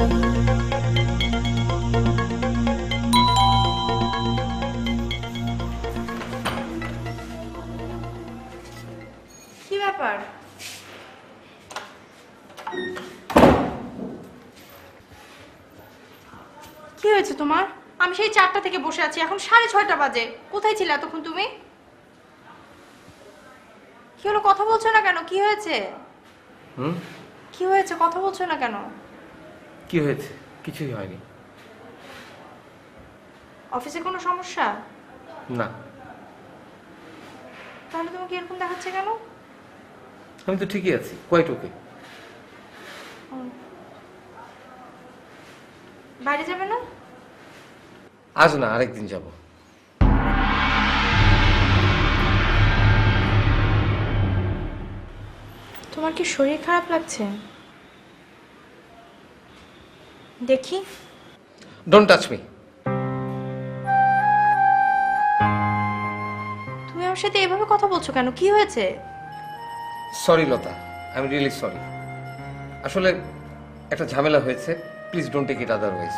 কি হয়েছে তোমার? আমি সেই চারটা থেকে বসে আছি এখন সাড়ে ছয়টা বাজে। কোথায় ছিলে এতক্ষণ তুমি? কি হলো কথা বলছো না কেন? কি হয়েছে? কি হয়েছে? কথা বলছো না কেন? কি হয়েছে? কিছুই হয়নি। অফিসে কোনো সমস্যা? না। তাহলে তোমাকে এরকম দেখাচ্ছে কেন? আমি তো ঠিকই আছি কোয়াইট ওকে বাইরে যাবে না? আজ না আরেকদিন যাব। তোমার কি শরীর খারাপ লাগছে? দেখি। ডোন্ট টাচ মি তুমি আমার সাথে এভাবে কথা বলছো কেন? কি হয়েছে? Sorry Lata. I am really sorry আসলে একটা ঝামেলা হয়েছে। Please don't take it otherwise